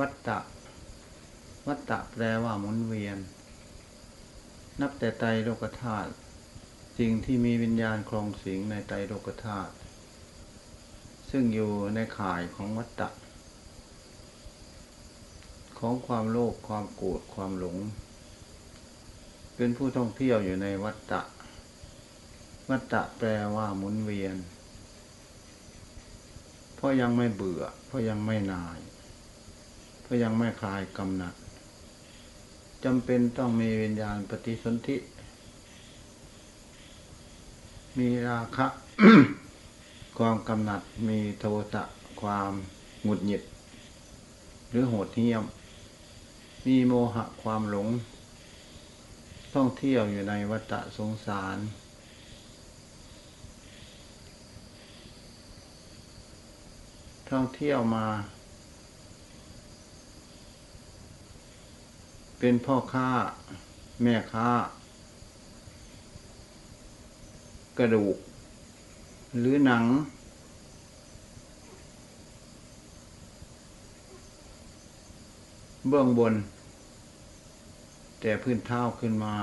วัตตะ วัตตะแปลว่าหมุนเวียน นับแต่ไตโลกธาตุสิ่งที่มีวิญญาณครองสิงในไตโลกธาตุซึ่งอยู่ในข่ายของวัตตะ ของความโลภความโกรธความหลง เป็นผู้ท่องเที่ยวอยู่ในวัตตะ วัตตะแปลว่าหมุนเวียน เพราะยังไม่เบื่อ เพราะยังไม่นาย เพราะยังไม่คลายกำหนัดจำเป็นต้องมีวิญญาณปฏิสนธิ มีราคะ ความกำหนัด มีโทสะความหงุดหงิด หรือโหดเหี้ยม มีโมหะความหลง ท่องเที่ยวอยู่ในวัฏสงสาร ท่องเที่ยวมา เป็นพ่อค้า แม่ค้า กระดูก หรือหนัง เบื้องบน แต่พื้นเท้าขึ้นมา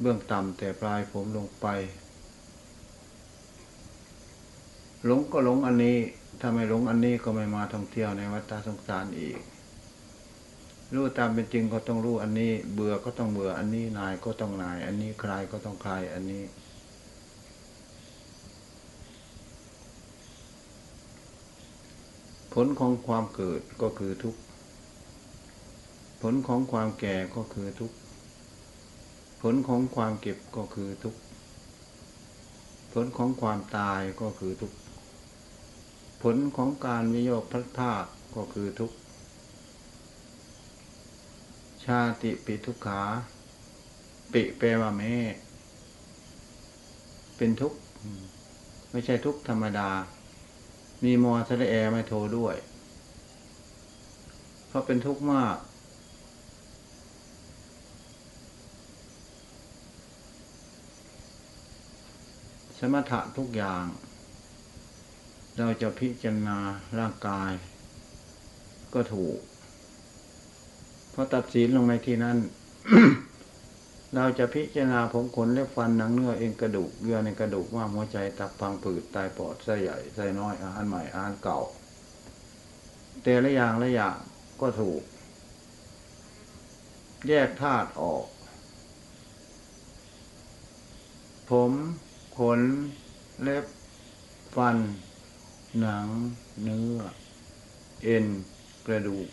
เบื้องต่ำแต่ปลายผมลงไป หลงก็หลงอันนี้ถ้าไม่หลงอันนี้ก็ไม่มาท่องเที่ยวในวัฏสงสารอีก รู้ตามเป็นจริงก็ต้องรู้อันนี้ เบื่อก็ต้องเบื่ออันนี้นายก็ต้องนาย อันนี้คลายก็ต้องคลายอันนี้ ผลของความเกิดก็คือทุกข์ผลของความแก่ก็คือทุกข์ผลของความเก็บก็คือทุกข์ผลของความตายก็คือทุกข์ผลของการวิโยคพลัดพรากก็คือทุกข์ ชาติปิทุกขา ปิแปลว่าแม่ เป็นทุกข์ไม่ใช่ทุกข์ธรรมดา มีมอสระแอไม่โทรด้วย เพราะเป็นทุกข์มาก สมถะทุกอย่าง เราจะพิจารณาร่างกาย ก็ถูก พราะตัดสินลงในที่นั้น เราจะพิจารณาผมขนเล็บฟันหนังเนื้อเอ็นกระดูกเยื่อในกระดูกว่าหัวใจตับพังผืดตายปอดไส้ใหญ่ไส้น้อยอาหารใหม่อาหารเก่า แต่ละอย่างละอย่างก็ถูก แยกธาตุออก ผมขนเล็บฟัน หนัง เนื้อ เอ็น กระดูก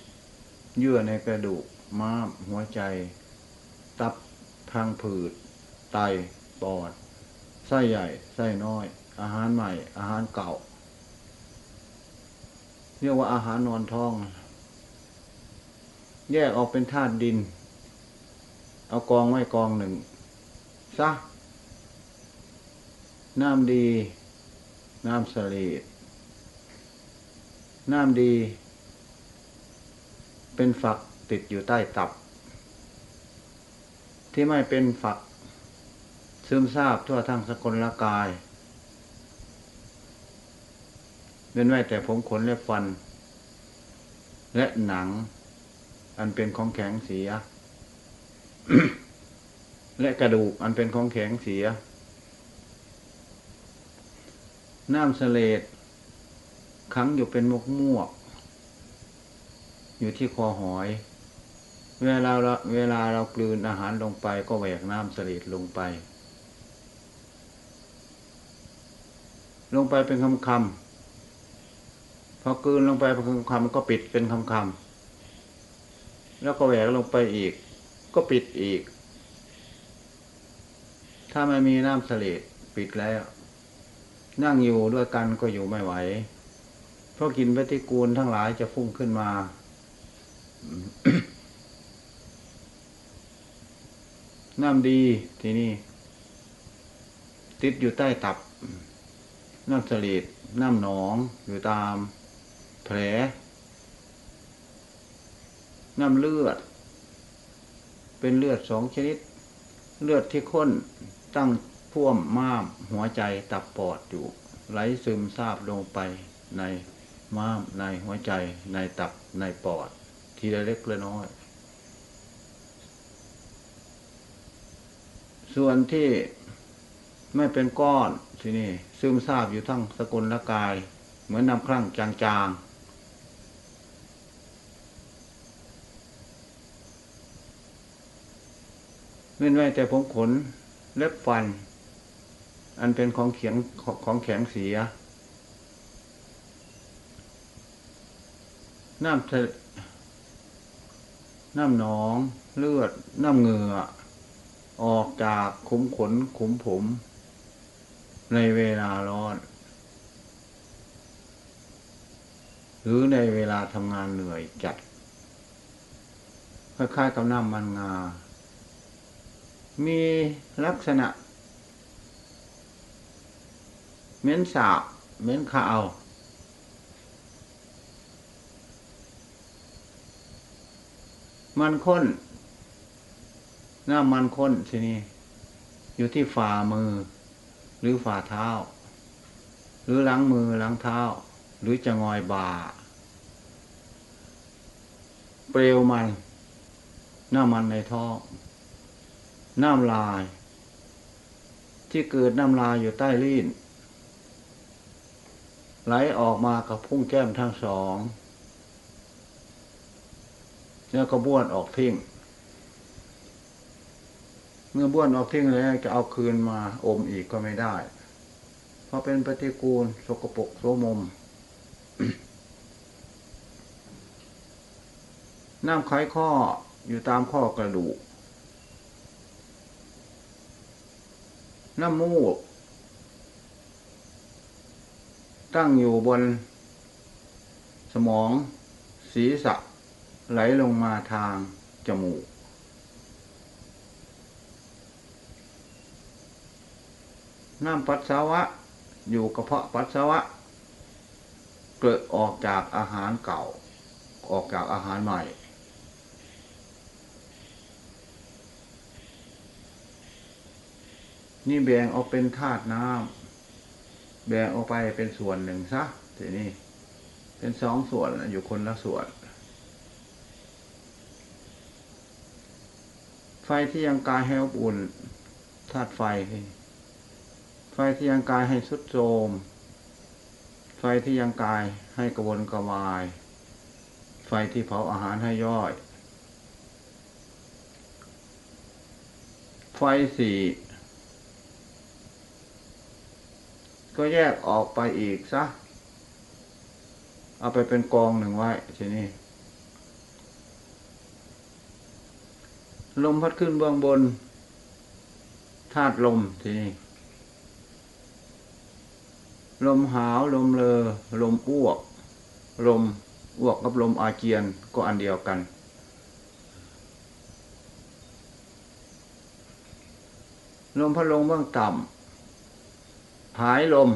เยื่อในกระดูก ม้าม หัวใจ ตับพังผืด ไต ปอด ไส้ใหญ่ ไส้น้อย อาหารใหม่ อาหารเก่า เรียกว่าอาหารนอนท้อง แยกออกเป็นธาตุดิน เอากองไว้กองหนึ่งซะ น้ำดี น้ำสลีดน้ำดี เป็นฝัก ติดอยู่ใต้ตับ ที่ไม่เป็นฝัก ซึมซาบทั่วทั้งสกลละกายเป็นไว้แต่ผมขนและฟัน และหนัง อันเป็นของแข็งเสีย และกระดูกอันเป็นของแข็งเสีย น้ำเสลดขังอยู่เป็นมกมวก อยู่ที่คอหอย เวลาเราเวลาเรากลืนอาหารลงไปก็แหวกน้ำเสลดลงไป ลงไปเป็นคำคำพอกลืนลงไปเป็นคำคำก็ปิดเป็นคำคำแล้วก็แหวกลงไปอีก ก็ปิดอีก ถ้าไม่มีน้ำเสลดปิดแล้ว นั่งอยู่ด้วยกันก็อยู่ไม่ไหว เพราะกินปฏิกูลทั้งหลายจะฟุ้งขึ้นมา น้ำดีทีนี้ติดอยู่ใต้ตับ น้ำสลีดน้ำหนอง อยู่ตามแผล น้ำเลือด เป็นเลือดสองชนิด เลือดที่ข้นตั้งพ่วมม้ามหัวใจตับปอดอยู่ ไหลซึมซาบลงไปในม้ามในหัวใจในตับในปอด ทีละเล็กละน้อย ส่วนที่ไม่เป็นก้อนที่นี่ซึมซาบอยู่ทั้งสกุลละกาย เหมือนน้ำครั่งจางๆเว้นไว้แต่ผมขนเล็บฟัน อันเป็นของเขียงของแข็งเสีย น้ำทะน้ำหนองเลือด น้ำเหงื่อ ออกจากขุมขนขุมผม ในเวลาร้อน หรือในเวลาทำงานเหนื่อยจัดคล้ายๆกับน้ำมันงา มีลักษณะเหม็นสาบเหม็นขาวมันข้น น้ามันข้นทีนี้ อยู่ที่ฝ่ามือ หรือฝ่าเท้า หรือหลังมือหลังเท้า หรือจะงอยบ่า เปลวมันหน้ามันในท้องน้ำลาย ที่เกิดน้ำลายอยู่ใต้ลิ้นไหลออกมากับพุ่งแก้มทั้งสอง แล้วก็บ้วนออกทิ้ง เมื่อบ้วนออกทิ้งแล้วจะเอาคืนมาอมอีกก็ไม่ได้ เพราะเป็นปฏิกูลสกปรกโสมม น้ำไขข้ออยู่ตามข้อกระดูก น้ำมูก ตั้งอยู่บน สมอง ศีรษะ ไหลลงมาทางจมูก น้ำปัสสาวะ อยู่กระเพาะปัสสาวะ เกิดออกจากอาหารเก่า ออกจากอาหารใหม่ นี่แบ่งออกเป็นธาตุน้ำแบ่งออกไปเป็นส่วนหนึ่งซะทีนี้เป็นสองส่วนอยู่คนละส่วนไฟที่ยังกายให้อบอุ่นธาตุไฟ ไฟที่ยังกายให้สุดโทมไฟที่ยังกายให้กระวนกระวาย ไฟที่เผาอาหารให้ย่อย ไฟสี่ก็แยกออกไปอีกซะ เอาไปเป็นกองหนึ่งไว้ทีนี้ลมพัดขึ้นเบื้องบนธาตุลมทีนี้ ลมหาวลมเลอลมอ้วก ลมอ้วกกับลมอาเจียนก็อันเดียวกัน ลมพัดลมเบื้องต่ำหายลม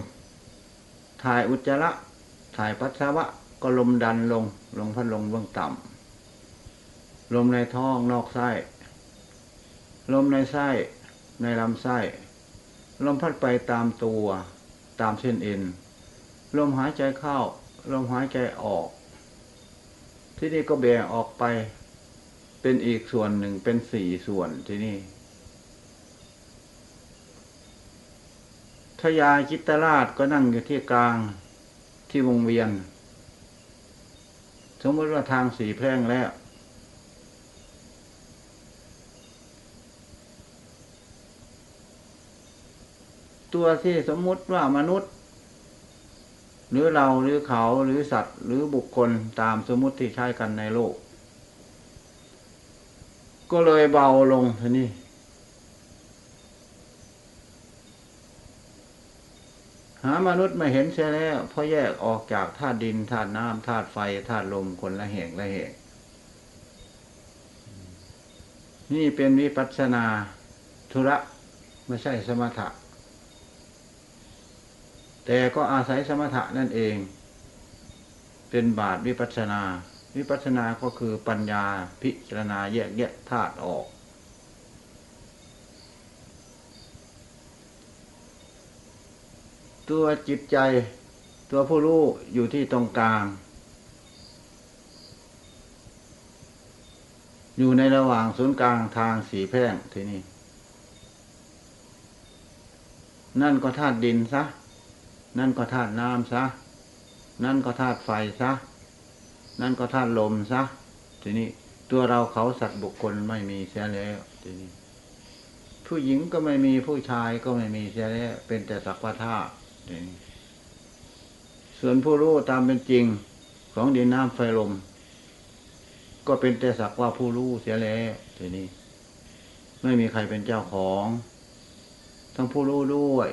ถ่ายอุจจาระ ถ่ายปัสสาวะก็ลมดันลง ลงพัดลมเบื้องต่ำ ลมในท้องนอกไส้ ลมในไส้ในลำไส้ ลมพัดไปตามตัว ตามเส้นเอ็นลมหายใจเข้าลมหายใจออก ที่นี่ก็แบ่งออกไปเป็นอีกส่วนหนึ่งเป็นสี่ส่วนที่นี่ทยาจิตราชก็นั่งอยู่ที่กลางที่วงเวียน สมมติว่าทางสีแพร่งแล้ว ตัวที่สมมุติว่ามนุษย์ หรือเราหรือเขาหรือสัตว์ หรือบุคคลตามสมมุติที่ใช้กันในโลก ก็เลยเบาลงทีนี้หามนุษย์ไม่เห็นเสียแล้วเพราะแยกออกจากธาตุดินธาตุน้ำธาตุไฟธาตุลมคนละแห่งละแห่งนี่เป็นวิปัสสนาธุระ ไม่ใช่สมถะ แต่ก็อาศัยสมถะนั่นเอง เป็นบาทวิปัสนา วิปัสสนาก็คือปัญญาพิจารณาแยกแยะธาตุออก ตัวจิตใจตัวผู้รู้อยู่ที่ตรงกลาง อยู่ในระหว่างศูนย์กลางทางสีแพร่งที่นี่ นั่นก็ธาตุดินซะ นั่นก็ธาตุน้ำซะ นั่นก็ธาตุไฟซะ นั่นก็ธาตุลมซะ ทีนี้ตัวเราเขาสัตว์บุคคลไม่มีเสียแล้วทีนี้ ผู้หญิงก็ไม่มีผู้ชายก็ไม่มีเสียแล้วเป็นแต่สักว่าธาตุทีนี้ส่วนผู้รู้ตามเป็นจริงของดินน้ำไฟลม ก็เป็นแต่สักว่าผู้รู้เสียแล้วทีนี้ ไม่มีใครเป็นเจ้าของ ทั้งผู้รู้ด้วย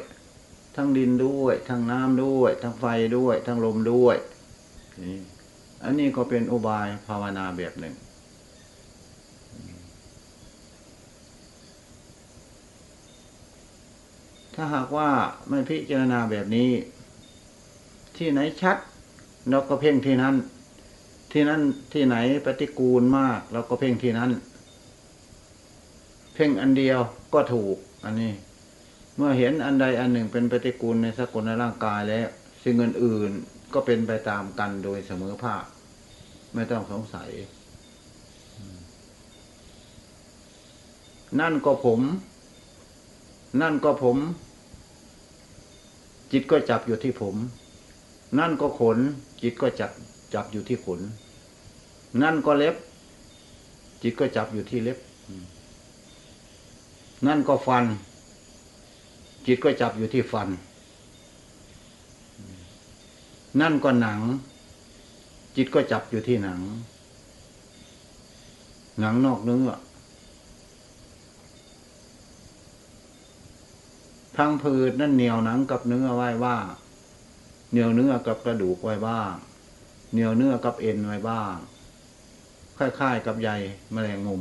ทั้งดินด้วย ทั้งน้ำด้วย ทั้งไฟด้วย ทั้งลมด้วยนี่อันนี้ก็เป็นอุบายภาวนาแบบหนึ่ง ถ้าหากว่าไม่พิจารณาแบบนี้ ที่ไหนชัดเราก็เพ่งที่นั้น ที่นั้นที่ไหนปฏิกูลมากเราก็เพ่งที่นั้น เพ่งอันเดียวก็ถูกอันนี้ เมื่อเห็นอันใดอันหนึ่งเป็นปฏิกูลในสกุลในร่างกายแล้วสิ่งอื่นๆก็เป็นไปตามกันโดยเสมอภาค ไม่ต้องสงสัย นั่นก็ผม นั่นก็ผม จิตก็จับอยู่ที่ผม นั่นก็ขน จิตก็จับจับอยู่ที่ขน นั่นก็เล็บ จิตก็จับอยู่ที่เล็บ นั่นก็ฟัน จิตก็จับอยู่ที่ฟัน นั่นก็หนัง จิตก็จับอยู่ที่หนัง หนังนอกเนื้อพังผืดนั่นเหนียวหนังกับเนื้อไว้บ้าเหนียวเนื้อกับกระดูกไว้บ้าง เหนียวเนื้อกับเอ็นไว้บ้าง คล้ายๆกับใยแมลงมุม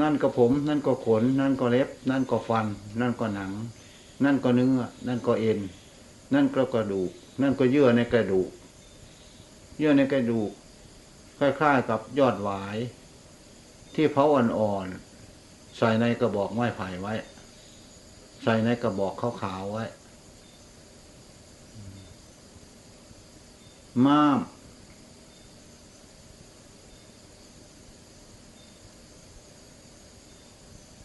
นั่นก็ผม นั่นก็ขน นั่นก็เล็บ นั่นก็ฟัน นั่นก็หนัง นั่นก็เนื้อ นั่นก็เอ็น นั่นก็กระดูก นั่นก็เยื่อในกระดูก เยื่อในกระดูกคล้ายๆกับยอดหวาย ที่เผาอ่อนๆใส่ในกระบอกไม้ไผ่ไว้ ใส่ในกระบอกขาวๆไว้ ม้าม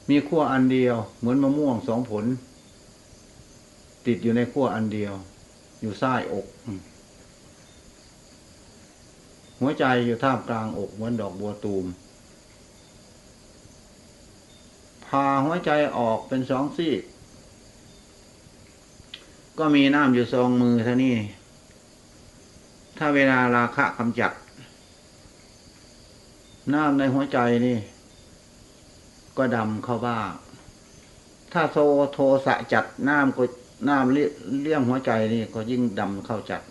มีขั้วอันเดียว เหมือนมะม่วงสองผล ติดอยู่ในขั้วอันเดียว อยู่ใต้อกอืมหัวใจอยู่ท่ามกลางอกเหมือนดอกบัวตูมพาหัวใจออกเป็นสองซี่ก็มีน้ำอยู่ซองมือเท่านี้ ถ้าเวลาราคะกำจัด น้ำในหัวใจนี่ ก็ดำเข้าบ้าง ถ้าโทโทสะจัดน้ำก็น้ำเลี้ยงหัวใจนี่ก็ยิ่งดำเข้าจัด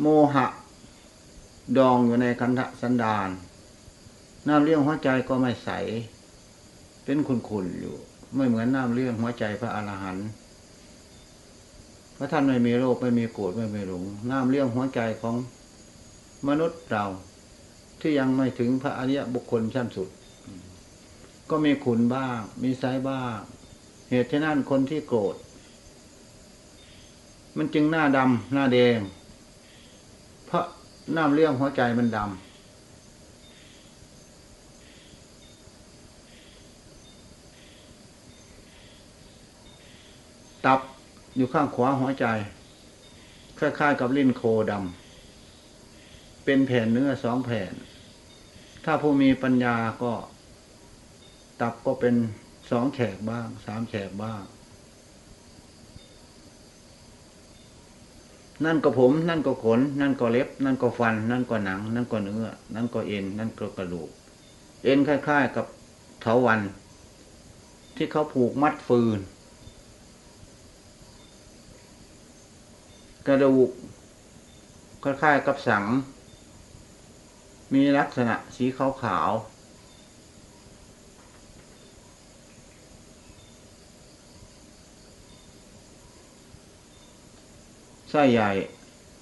โมหะ ดองอยู่ในคันธสันดานน้ำเลี้ยงหัวใจก็ไม่ใส เป็นขุนๆอยู่ ไม่เหมือนน้ำเลี้ยงหัวใจพระอรหันต์พระท่านไม่มีโรคไม่มีโกรธไม่มีหลงน้ำเลี้ยงหัวใจของมนุษย์เรา ที่ยังไม่ถึงพระอริยบุคคลชั้นสุด ก็มีขุนบ้าง มีไซบ้าง เหตุที่นั่นคนที่โกรธ มันจึงหน้าดำหน้าแดง เพราะน้ำเลี้ยงหัวใจมันดำตับอยู่ข้างขวาหัวใจ คล้ายๆกับลิ้นโคดำ เป็นแผ่นเนื้อสองแผ่น ถ้าผู้มีปัญญาก็ ตับก็เป็นสองแฉกบ้าง สามแฉกบ้าง นั่นก็ผม นั่นก็ขน นั่นก็เล็บ นั่นก็ฟัน นั่นก็หนัง นั่นก็เนื้อ นั่นก็เอ็น นั่นก็กระดูก เอ็นคล้าย ๆ กับเถาวัน ที่เขาผูกมัดฟืน กระดูกคล้ายๆกับสัง มีลักษณะสีขาวๆไส้ใหญ่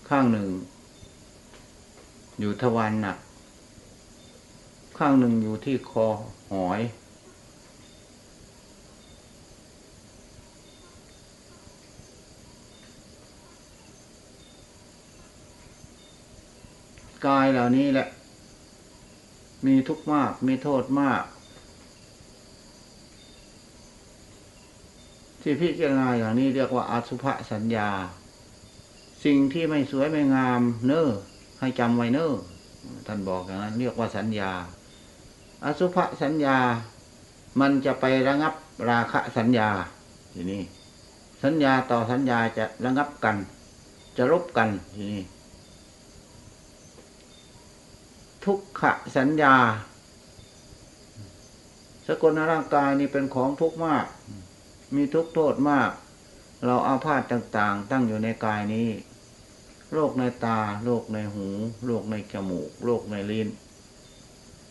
ข้างหนึ่ง อยู่ทวารหนัก ข้างหนึ่งอยู่ที่คอหอยกายเหล่านี้แหละ มีทุกข์มาก มีโทษมาก ที่พิจารณาอย่างนี้เรียกว่าอาสุภสัญญา สิ่งที่ไม่สวยไม่งามเน้อให้จำไว้เน้อท่านบอกอย่างนั้นเรียกว่าสัญญา อสุภสัญญา มันจะไประงับราคะสัญญาทีนี้สัญญาต่อสัญญาจะระงับกัน จะลบกันทีนี้ ทุกขสัญญา สกลร่างกายนี่เป็นของทุกข์มาก มีทุกข์โทษมาก เราอาพาธต่างๆ ตั้งอยู่ในกายนี้ โรคในตา โรคในหู โรคในจมูก โรคในลิ้น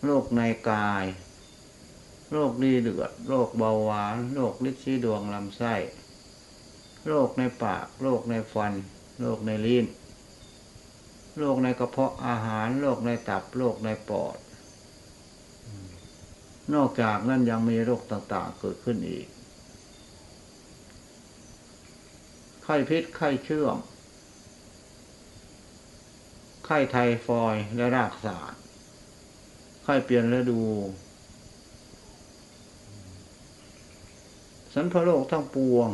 โรคในกาย โรคดีเดือด โรคเบาหวาน โรคลิซีดวงลำไส้ โรคในปาก โรคในฟัน โรคในลิ้น โรคในกระเพาะอาหารโรคในตับโรคในปอด นอกจากนั้นยังมีโรคต่าง ๆ เกิดขึ้นอีก ไข้พิษไข้เชื่อม ไข้ไทฟอยและรากศาสตร์ไข้เปลี่ยนฤดู สันพโลกทั้งปวง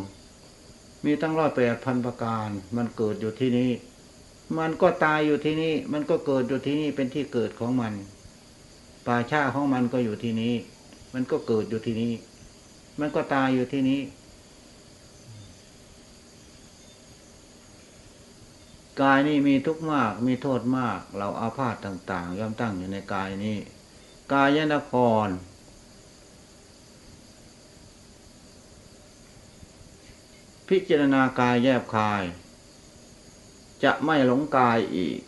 มีตั้งร้อยแปดพันประการ มันเกิดอยู่ที่นี้ มันก็ตายอยู่ที่นี่ มันก็เกิดอยู่ที่นี่เป็นที่เกิดของมัน ป่าชาของมันก็อยู่ที่นี้ มันก็เกิดอยู่ที่นี้ มันก็ตายอยู่ที่นี้ กายนี่มีทุกข์มาก มีโทษมาก เราอาพาธต่าง ๆ ย่อมตั้งอยู่ในกายนี้ กายนครพิจารณากายแยบคาย จะไม่หลงกายอีก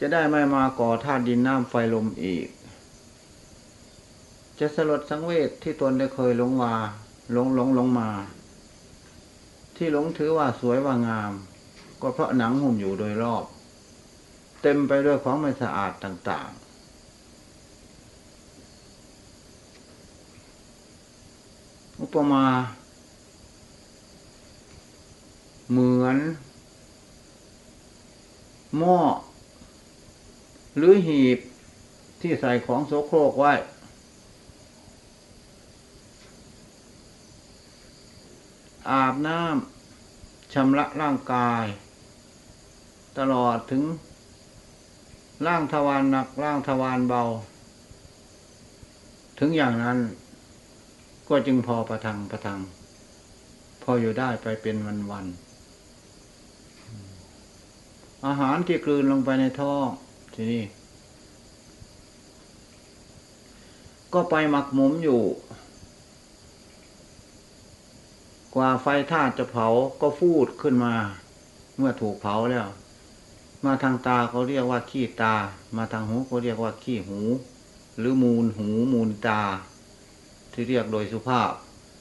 จะได้ไม่มาก่อธาตุดินน้ำไฟลมอีก จะสลดสังเวชที่ตนได้เคยหลงมาหลงหลงหลงมา ที่หลงถือว่าสวยว่างาม ก็เพราะหนังหุ้มอยู่โดยรอบ เต็มไปด้วยของไม่สะอาดต่างๆ อุปมา เหมือน หม้อ หรือหีบที่ใส่ของโสโครกไว้ อาบน้ำชำระร่างกาย ตลอดถึงร่างทวารหนักร่างทวารเบา ถึงอย่างนั้น ก็จึงพอประทังประทัง พออยู่ได้ไปเป็นวันๆ อาหารที่กลืนลงไปในท้องทีนี้ก็ไปหมักหมมอยู่ กว่าไฟธาตุจะเผาก็ฟูดขึ้นมา เมื่อถูกเผาแล้ว มาทางตาเขาเรียกว่าขี้ตา มาทางหูเขาเรียกว่าขี้หู หรือมูลหูมูลตา ที่เรียกโดยสุภาพ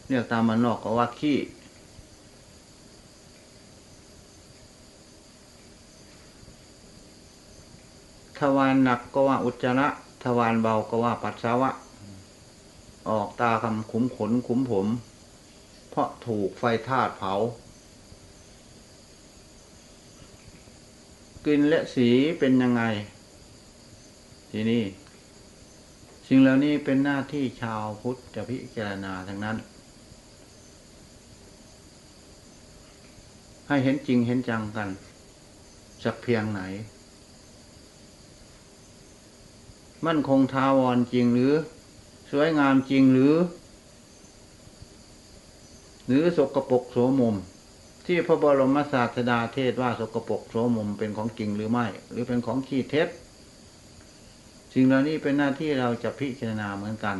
เรียกตามมันนอกก็ว่าขี้ ทวารหนักก็ว่าอุจจาระทวารเบาก็ว่าปัสสาวะ ออกตาคำขุมขนขุมผม เพราะถูกไฟธาตุเผา กลิ่นและสีเป็นยังไง ทีนี้สิ่งเหล่านี้เป็นหน้าที่ชาวพุทธจะพิจารณาทั้งนั้น ให้เห็นจริงเห็นจังกัน สักเพียงไหน มั่นคงทาวรจริงหรือ สวยงามจริงหรือ หรือสกปรกโสมม ที่พระบรมศาสดาเทศว่าสกปรกโสมมเป็นของจริงหรือไม่ หรือเป็นของขี้เท็จสิ่งเหล่านี้เป็นหน้าที่เราจะพิจารณาเหมือนกัน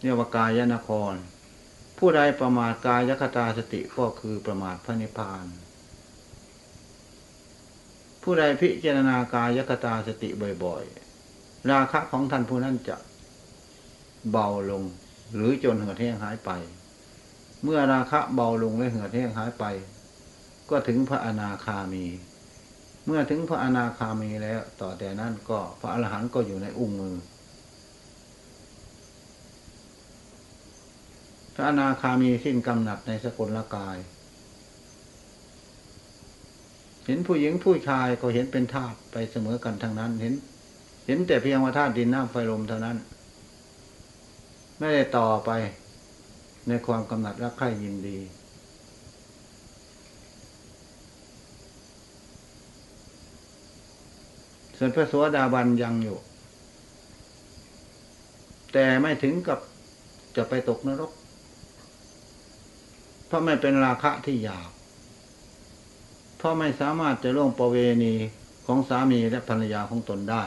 เรียกว่ากายนคร ผู้ใดประมาทกายคตาสติก็คือประมาทพระนิพพาน ผู้ใดพิจารณากายคตาสติบ่อยๆ ราคะของท่านผู้นั้นจะเบาลง หรือจนเหือดแห้งหายไป เมื่อราคะเบาลงและเหือดแห้งหายไป ก็ถึงพระอนาคามี เมื่อถึงพระอนาคามีแล้ว ต่อแต่นั้นก็พระอรหันต์ก็อยู่ในอุ้งมือ พระอนาคามีสิ้นกำหนัดในสกุลละกาย เห็นผู้หญิงผู้ชายก็เห็นเป็นธาตุไปเสมอกันทั้งนั้น เห็น เห็นแต่เพียงว่าธาตุดินน้ำไฟลมเท่านั้น ไม่ได้ต่อไปในความกำหนัดรักใคร่ยินดี ส่วนพระสวสดาบันยังอยู่ แต่ไม่ถึงกับจะไปตกนรก เพราะไม่เป็นราคะที่หยาบ เพราะไม่สามารถจะล่วงประเวณีของสามีและภรรยาของตนได้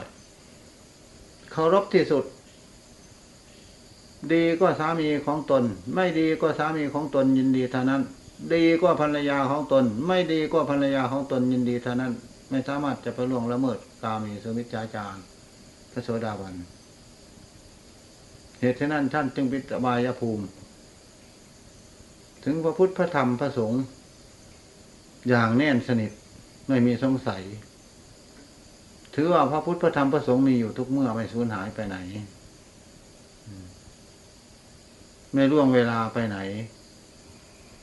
เคารพที่สุด ดีก็สามีของตน ไม่ดีก็สามีของตนยินดีเท่านั้น ดีก็ภรรยาของตน ไม่ดีก็ภรรยาของตนยินดีเท่านั้น ไม่สามารถจะไปล่วงละเมิดกามีสมิจฉาจารพระโสดาบันเหตุฉะนั้นท่านจึงปิตบายภูมิ ถึงพระพุทธพระธรรมพระสงฆ์ อย่างแน่นสนิทไม่มีสงสัย ถือว่าพระพุทธพระธรรมพระสงฆ์มีอยู่ทุกเมื่อไม่สูญหายไปไหน ไม่ล่วงเวลาไปไหน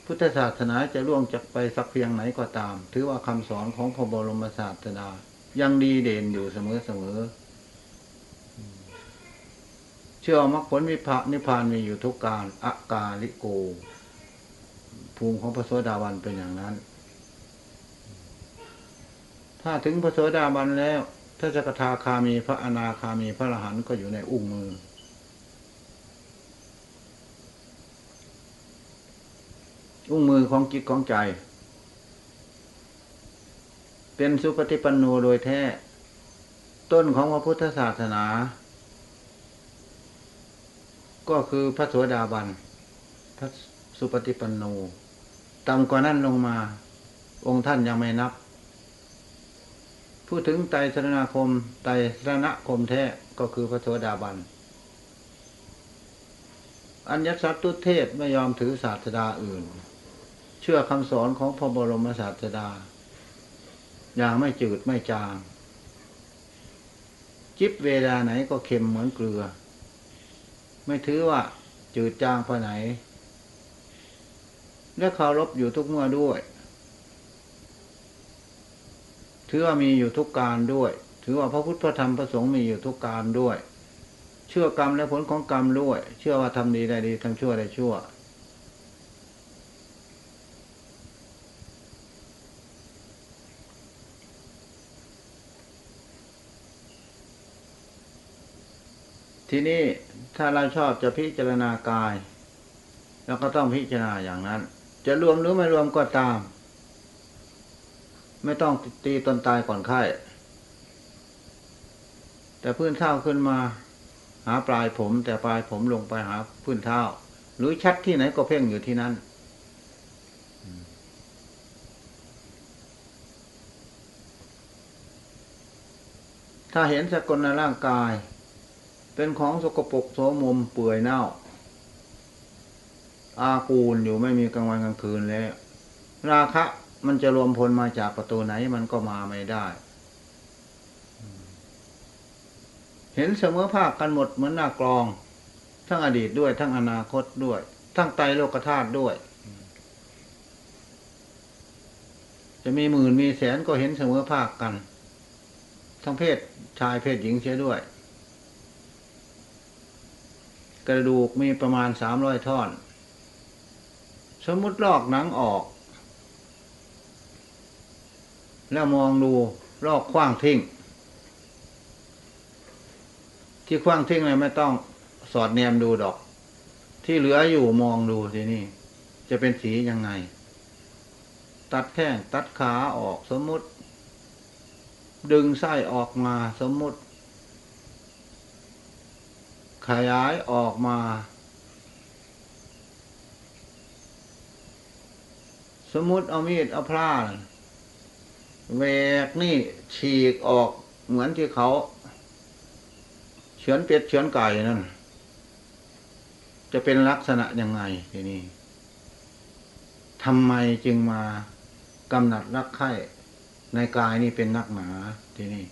พุทธศาสนาจะล่วงจากไปสักเพียงไหนก็ตาม ถือว่าคำสอนของพระบรมศาสดายังดีเด่นอยู่เสมอเสมอเชื่อมรรคผลมิพะนิพพานมีอยู่ทุกการอากาลิโก ภูมิของพระโสดาบันเป็นอย่างนั้น ถ้าถึงพระโสดาบันแล้วถ้าจะกทาคามีพระอนาคามีพระอรหันต์ก็อยู่ในอุ้งมือ อุ้งมือของจิตของใจ เป็นสุปฏิปันโนโดยแท้ ต้นของพระพุทธศาสนา ก็คือพระโสดาบัน พระสุปฏิปันโนต่ำกว่านั้นลงมา องค์ท่านยังไม่นับ พูดถึงไตรสรณคม ไตรสรณคมแท้ก็คือพระโสดาบัน อัญญสัตตุเทศไม่ยอมถือศาสดาอื่น เชื่อคำสอนของพระบรมศาสดา อย่างไม่จืดไม่จาง จิบเวลาไหนก็เค็มเหมือนเกลือ ไม่ถือว่าจืดจางไปไหน และเคารพอยู่ทุกเมื่อด้วย ถือว่ามีอยู่ทุกการด้วย ถือว่าพระพุทธพระธรรมพระสงฆ์มีอยู่ทุกการด้วย เชื่อกรรมและผลของกรรมด้วย เชื่อว่าทำดีได้ดีทำชั่วได้ชั่ว ทีนี้ถ้าเราชอบจะพิจารณากายเราก็ต้องพิจารณาอย่างนั้น จะรวมหรือไม่รวมก็ตาม ไม่ต้องตีตนตายก่อนไข้ แต่พื้นเท้าขึ้นมา หาปลายผม แต่ปลายผมลงไปหาพื้นเท้ารือชัดที่ไหนก็เพ่งอยู่ที่นั้นถ้าเห็นสกลในร่างกาย เป็นของสกปรกโสมมเปื่อยเน่า อากูลอยู่ไม่มีกลางวันกลางคืนแล้ว ราคะ มันจะรวมพลมาจากประตูไหนมันก็มาไม่ได้ เห็นเสมอภาคกันหมดเหมือนหน้ากลอง ทั้งอดีตด้วย ทั้งอนาคตด้วย ทั้งไตโลกธาตุด้วย จะมีหมื่นมีแสนก็เห็นเสมอภาคกัน ทั้งเพศชายเพศหญิงเสียด้วย กระดูกมีประมาณสามร้อยท่อน สมมติลอกหนังออก แล้วมองดูลอกคว้างทิ้ง ที่คว้างทิ้งเลยไม่ต้องสอดแนมดูดอก ที่เหลืออยู่มองดูทีนี่ จะเป็นสียังไง ตัดแข้งตัดขาออกสมมติ ดึงไส้ออกมาสมมติ ขยายออกมา สมมติเอามีดเอาพลาแหวกนี่ฉีกออกเหมือนที่เขาเฉือนเป็ดเฉือนไก่นั่น จะเป็นลักษณะยังไงทีนี้ทำไมจึงมากำหนัดรักใคร่ในกายนี่เป็นนักหนาทีนี้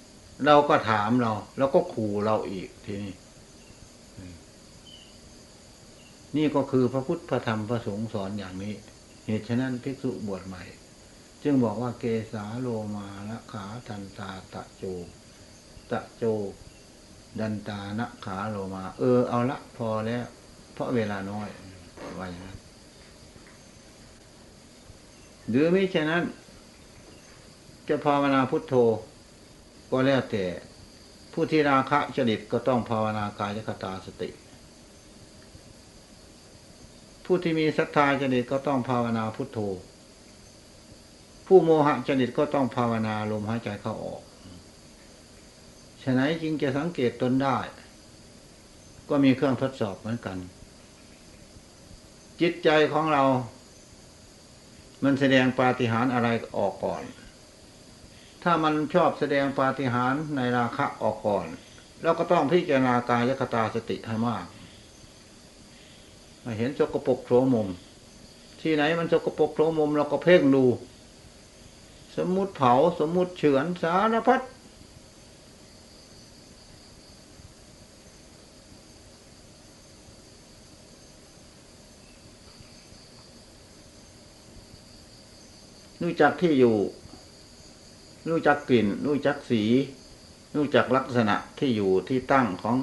เราก็ถามเรา แล้วก็ขู่เราอีกทีนี้นี่ก็คือพระพุทธพระธรรมพระสงฆ์สอนอย่างนี้ เหตุฉะนั้นภิกษุบวชใหม่ จึงบอกว่าเกสาโลมาละขาทันตาตะโจ ตะโจ ดันตานะขาโลมา เออเอาละพอแล้ว เพราะเวลาน้อยว่าอย่างนั้นหรือไม่ฉะนั้น จะภาวนาพุทโธ ก็แล้วแต่ ผู้ที่ราคะจริตก็ต้องภาวนากายคตาสติ ผู้ที่มีศรัทธาจริตก็ต้องภาวนาพุทโธ ผู้โมหะจริตก็ต้องภาวนาลมหายใจเข้าออกฉะนั้นจึงจะสังเกตตนได้ ก็มีเครื่องทดสอบเหมือนกัน จิตใจของเรา มันแสดงปาฏิหาริย์อะไรออกก่อน ถ้ามันชอบแสดงปาฏิหาริย์ในราคะออกก่อน เราก็ต้องพิจารณากายคตาสติให้มากเห็นสกปรกโสมม ที่ไหนมันสกปรกโสมมเราก็เพ่งดู สมมุติเผาสมมุติเฉือนสารพัดรู้จักที่อยู่ รู้จักกลิ่น รู้จักสี รู้จักลักษณะที่อยู่ที่ตั้งของ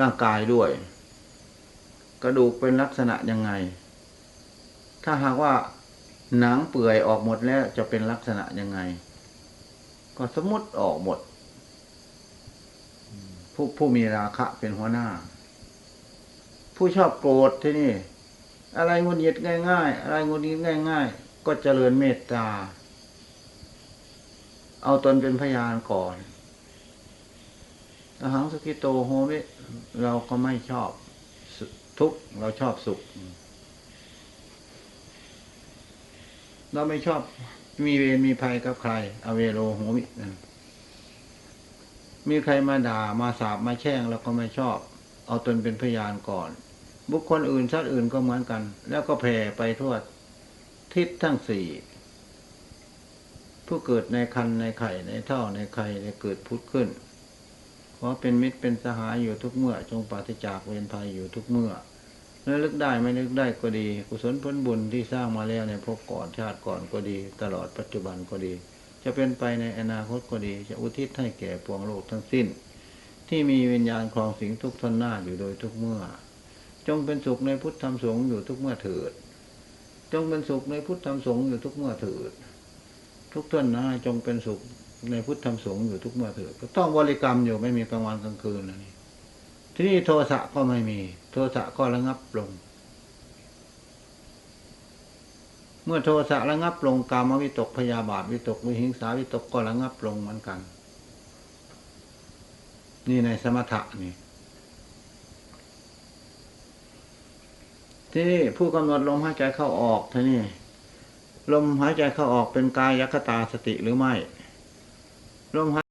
ร่างกายด้วย กระดูกเป็นลักษณะยังไง ถ้าหากว่า หนังเปื่อยออกหมดแล้วจะเป็นลักษณะยังไง ก็สมมติออกหมด ผู้ผู้มีราคะเป็นหัวหน้า ผู้ชอบโกรธที่นี่ อะไรงุนหงิดง่าย ๆ อะไรงุนหงิดง่าย ๆ ก็เจริญเมตตา เอาตนเป็นพยานก่อนอหังสกิโตโฮมิเราก็ไม่ชอบทุกเราชอบสุข เราไม่ชอบมีเวรมีภัยกับใคร อเวโรโหมิมีใครมาด่ามาสาบมาแช่งเราก็ไม่ชอบ เอาตนเป็นพยานก่อน บุคคลอื่นชาติอื่นก็เหมือนกัน แล้วก็แผ่ไปทั่วทิศทั้งสี่ผู้เกิดในคันในไข่ในเท่าในไข่ในเกิดพุทธขึ้น เพราะเป็นมิตรเป็นสหายอยู่ทุกเมื่อ จงปราศจากเวรภัยอยู่ทุกเมื่อ แล้วลึกได้ไม่ลึกได้ก็ดี กุศลผลบุญที่สร้างมาแล้วในภพก่อนชาติก่อนก็ดี ตลอดปัจจุบันก็ดี จะเป็นไปในอนาคตก็ดี จะอุทิศให้แก่ปวงโลกทั้งสิ้น ที่มีวิญญาณครองสิงทุกทนหน้าอยู่โดยทุกเมื่อ จงเป็นสุขในพุทธธรรมสงฆ์อยู่ทุกเมื่อเถิด จงเป็นสุขในพุทธธรรมสงฆ์อยู่ทุกเมื่อเถิด ทุกท่านนะจงเป็นสุขในพุทธธรรมสงฆ์อยู่ทุกเมื่อเถิดก็ต้องบริกรรมอยู่ไม่มีกลางวันกลางคืนนะนี่ที่นี่โทสะก็ไม่มี โทสะก็ระงับลง เมื่อโทสะระงับลงกามวิตกพยาบาทวิตกวิหิงสาวิตกก็ระงับลงเหมือนกัน นี่ในสมถะนี่ที่นี่ผู้กำหนดลมหายใจเข้าออกที่นี่ลมหายใจเข้าออกเป็นกายคตาสติหรือไม่ ลมหาย